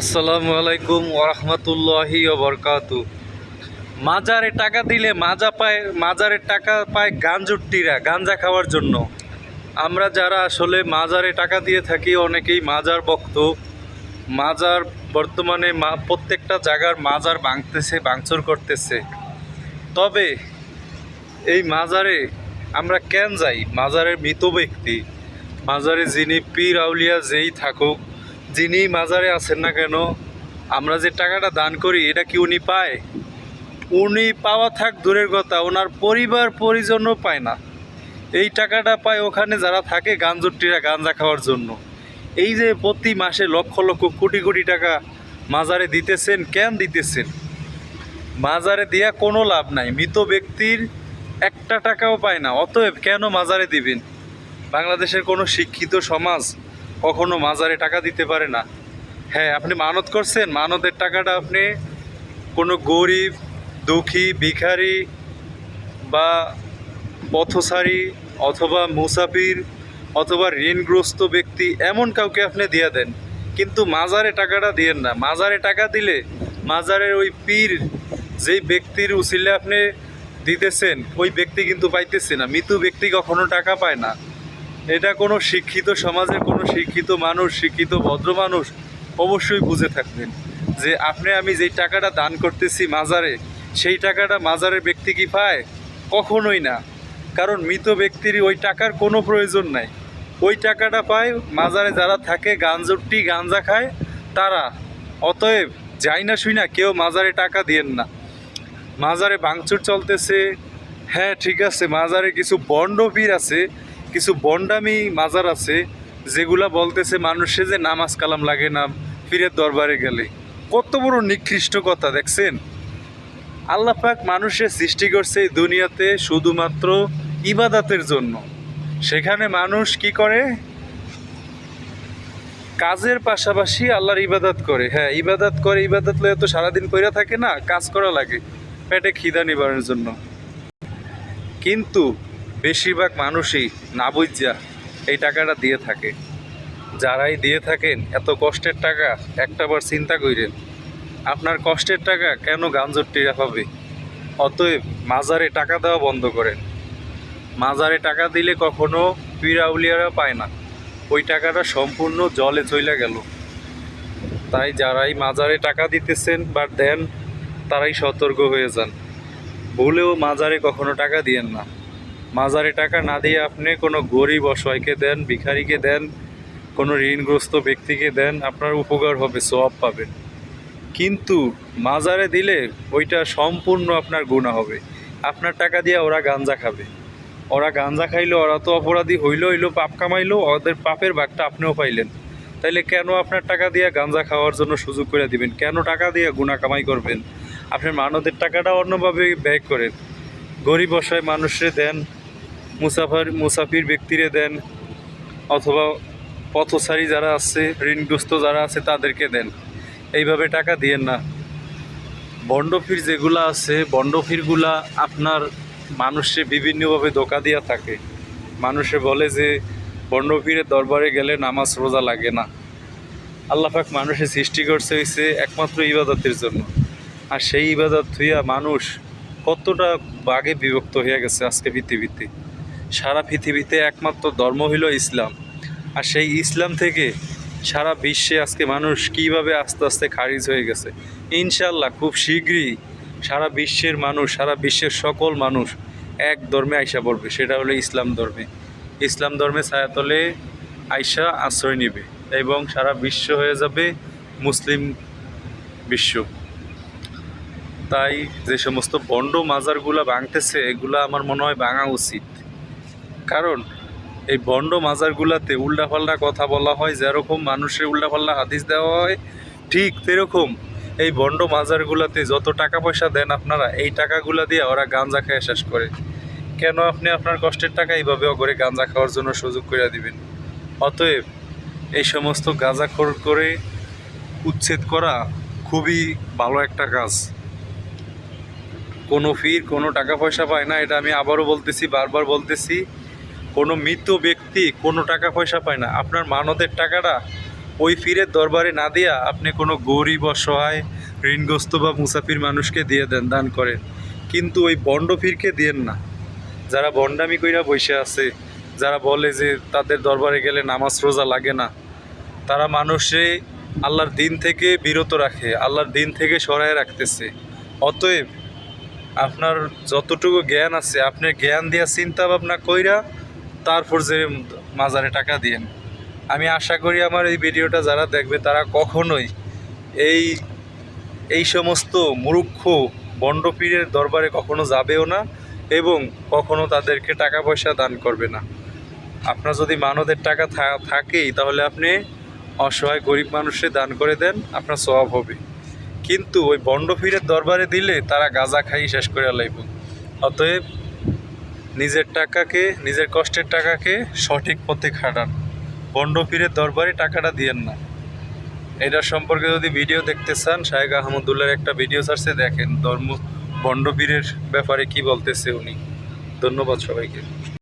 আসসালামু আলাইকুম ওরহমতুল্লাহি বরকাতু মাজারে টাকা দিলে মাজা পায় মাজারের টাকা পায় গাঞ্জুট্টিরা, গাঞ্জা খাওয়ার জন্য। আমরা যারা আসলে মাজারে টাকা দিয়ে থাকি, অনেকেই মাজার ভক্ত। মাজার বর্তমানে মা, প্রত্যেকটা জায়গার মাজার ভাঙতেছে, ভাঙচুর করতেছে। তবে এই মাজারে আমরা কেন যাই? মাজারের মৃত ব্যক্তি, মাজারে যিনি পীর আউলিয়া যেই থাকুক যিনি মাজারে আছেন না কেন, আমরা যে টাকাটা দান করি, এটা কি উনি পায়? উনি পাওয়া থাক দূরের কথা, ওনার পরিবার পরিজনও পায় না। এই টাকাটা পায় ওখানে যারা থাকে গাঞ্জুট্টিরা গাঞ্জা খাওয়ার জন্য। এই যে প্রতি মাসে লক্ষ লক্ষ কোটি কোটি টাকা মাজারে দিতেছেন, কেন দিতেছেন? মাজারে দেয়া কোনো লাভ নাই, মৃত ব্যক্তির একটা টাকাও পায় না, অতএব কেন মাজারে দিবেন? বাংলাদেশের কোনো শিক্ষিত সমাজ কখনো মাজারে টাকা দিতে পারে না। হ্যাঁ আপনি মানত করছেন, মানতের টাকাটা আপনি কোনো গরিব, দুঃখী, ভিখারি বা পথচারী অথবা মুসাফির অথবা ঋণগ্রস্ত ব্যক্তি এমন কাউকে আপনি দিয়ে দেন। কিন্তু মাজারে টাকাটা দিয়েন না। মাজারে টাকা দিলে মাজারের ওই পীর যেই ব্যক্তির উচিলে আপনি দিতেছেন, ওই ব্যক্তি কিন্তু পাইতেছে না। মৃত ব্যক্তি কখনো টাকা পায় না। এটা কোনো শিক্ষিত সমাজের কোনো শিক্ষিত মানুষ, শিক্ষিত ভদ্র মানুষ অবশ্যই বুঝে থাকবেন যে আপনি আমি যেই টাকাটা দান করতেছি মাজারে, সেই টাকাটা মাজারের ব্যক্তি কি পায়? কখনোই না। কারণ মৃত ব্যক্তির ওই টাকার কোনো প্রয়োজন নাই। ওই টাকাটা পায় মাজারে যারা থাকে গাঞ্জটি গাঞ্জা খায়, তারা। অতএব যাই না শুই না, কেউ মাজারে টাকা দিয়েন না। মাজারে ভাঙচুর চলতেছে। হ্যাঁ ঠিক আছে, মাজারে কিছু বন্ড পীর আছে কিছু বন্ডামি মাজার আছে, যেগুলা বলতেছে মানুষে যে নামাজ কালাম লাগে না, পীরের দরবারে গেলে। কত বড় নিকৃষ্ট কথা দেখছেন? আল্লাহ পাক মানুষের সৃষ্টি করছে এই দুনিয়াতে শুধুমাত্র ইবাদাতের জন্য। সেখানে মানুষ কি করে? কাজের পাশাপাশি আল্লাহর ইবাদত করে। হ্যাঁ ইবাদাত করে, ইবাদত লয়ে তো সারাদিন কইরা থাকে না, কাজ করা লাগে। পেটে খিদা নিবারণের জন্য। কিন্তু বেশিরভাগ মানুষই না বুঝা এই টাকাটা দিয়ে থাকে। যারাই দিয়ে থাকেন, এত কষ্টের টাকা একটাবার চিন্তা কইরেন, আপনার কষ্টের টাকা কেন গাঞ্জট্টিরা হবে অতএব মাজারে টাকা দেওয়া বন্ধ করেন। মাজারে টাকা দিলে কখনো পীরাউলিয়ারা পায় না। ওই টাকাটা সম্পূর্ণ জলে চলে গেল। তাই যারাই মাজারে টাকা দিতেছেন বা দেন, তারাই সতর্ক হয়ে যান। ভুলেও মাজারে কখনো টাকা দিয়েন না। মাজারে টাকা না দিয়ে আপনি কোনো গরিব অসহায়কে দেন, ভিখারিকে দেন, কোনো ঋণগ্রস্ত ব্যক্তিকে দেন, আপনার উপকার হবে সব পাবেন। কিন্তু মাজারে দিলে ওইটা সম্পূর্ণ আপনার গুণা হবে। আপনার টাকা দিয়ে ওরা গাঞ্জা খাবে। ওরা গাঞ্জা খাইলো ওরা তো অপরাধী হইল হইল, পাপ কামাইলো ওদের পাপের ভাগটা আপনিও পাইলেন। তাইলে কেন আপনার টাকা দিয়ে গাঞ্জা খাওয়ার জন্য সুযোগ করে দিবেন? কেন টাকা দিয়ে গুণা কামাই করবেন? আপনার মানদের টাকাটা অন্যভাবে ব্যয় করেন। গরিব অসহায় মানুষরে দেন মুসাফার মুসাফির ব্যক্তিরে দেন অথবা পথচারী যারা আছে, ঋণগ্রস্ত যারা আছে, তাদেরকে দেন। এইভাবে টাকা দিয়েন না। বন্ডফির যেগুলা আছে, বন্ডফিরগুলা আপনার মানুষে বিভিন্নভাবে ধোকা দিয়া থাকে। মানুষে বলে যে বন্ডফিরের দরবারে গেলে নামাজ রোজা লাগে না। আল্লাহাক মানুষের সৃষ্টি করছে হয়েছে একমাত্র ইবাদতের জন্য। আর সেই ইবাদত হইয়া মানুষ কতটা বাগে বিভক্ত হয়ে গেছে আজকে পৃথিবীতে। সারা পৃথিবীতে একমাত্র ধর্ম হইল ইসলাম। আর সেই ইসলাম থেকে সারা বিশ্বে আজকে মানুষ কীভাবে আস্তে আস্তে খারিজ হয়ে গেছে? ইনশাল্লাহ খুব শীঘ্রই সারা বিশ্বের মানুষ, সারা বিশ্বের সকল মানুষ এক ধর্মে আইসা পড়বে, সেটা হলো ইসলাম ধর্মে। ইসলাম ধর্মে ছায়াতলে আইসা আশ্রয় নেবে এবং সারা বিশ্ব হয়ে যাবে মুসলিম বিশ্ব। তাই যে সমস্ত বন্ড মাজারগুলা ভাঙতেছে, এগুলা আমার মনে হয় ভাঙা উচিত। কারণ এই বন্ড মাজারগুলাতে উল্টাপাল্টা কথা বলা হয়, যেরকম মানুষের উল্টাপাল্টা হাদিস দেওয়া হয়, ঠিক সেরকম এই বন্ড মাজারগুলাতে যত টাকা পয়সা দেন আপনারা, এই টাকাগুলা দিয়ে ওরা গাঞ্জা খেয়ে শেষ করে। কেন আপনি আপনার কষ্টের টাকা এইভাবে করে গাঁজা খাওয়ার জন্য সুযোগ করে দিবেন? অতএব এই সমস্ত গাঁজা গাঁজাখোর করে উচ্ছেদ করা খুবই ভালো একটা কাজ। কোনো ফির কোনো টাকা পয়সা পায় না, এটা আমি আবারও বলতেছি, বারবার বলতেছি। কোনো মৃত ব্যক্তি কোনো টাকা পয়সা পায় না। আপনার মানতের টাকাটা ওই ফিরের দরবারে না দিয়া আপনি কোনো গরিব, অসহায়, ঋণগ্রস্ত বা মুসাফির মানুষকে দিয়ে দেন, দান করেন। কিন্তু ওই বন্ড ফিরকে দিয়েন না। যারা বন্ডামি কইরা বসে আছে, যারা বলে যে তাদের দরবারে গেলে নামাজ রোজা লাগে না, তারা মানুষে আল্লাহর দিন থেকে বিরত রাখে, আল্লাহর দিন থেকে সরায় রাখতেছে। অতএব আপনার যতটুকু জ্ঞান আছে, আপনি জ্ঞান দিয়া চিন্তা ভাবনা কইরা তারপর যে মাজারে টাকা দিয়েন। আমি আশা করি আমার এই ভিডিওটা যারা দেখবে, তারা কখনোই এই এই সমস্ত মূর্খ বন্ডপীরের দরবারে কখনো যাবেও না এবং কখনো তাদেরকে টাকা পয়সা দান করবে না। আপনার যদি মানদের টাকা থাকেই, তাহলে আপনি অসহায় গরিব মানুষে দান করে দেন, আপনার স্বভাব হবে। কিন্তু ওই বন্ডপীরের দরবারে দিলে তারা গাঁজা খাই শেষ করে লাইব। অতএব নিজের টাকাকে, নিজের কষ্টের টাকাকে সঠিক পথে খাটান। বন্ড ফিরে দরবারে টাকাটা দিয়েন না। এটা সম্পর্কে যদি ভিডিও দেখতে চান শাহেক আহমদুল্লার একটা ভিডিও সার্চে দেখেন, ধর্ম বন্ডপীরের ব্যাপারে কি বলতেছে উনি। ধন্যবাদ সবাইকে।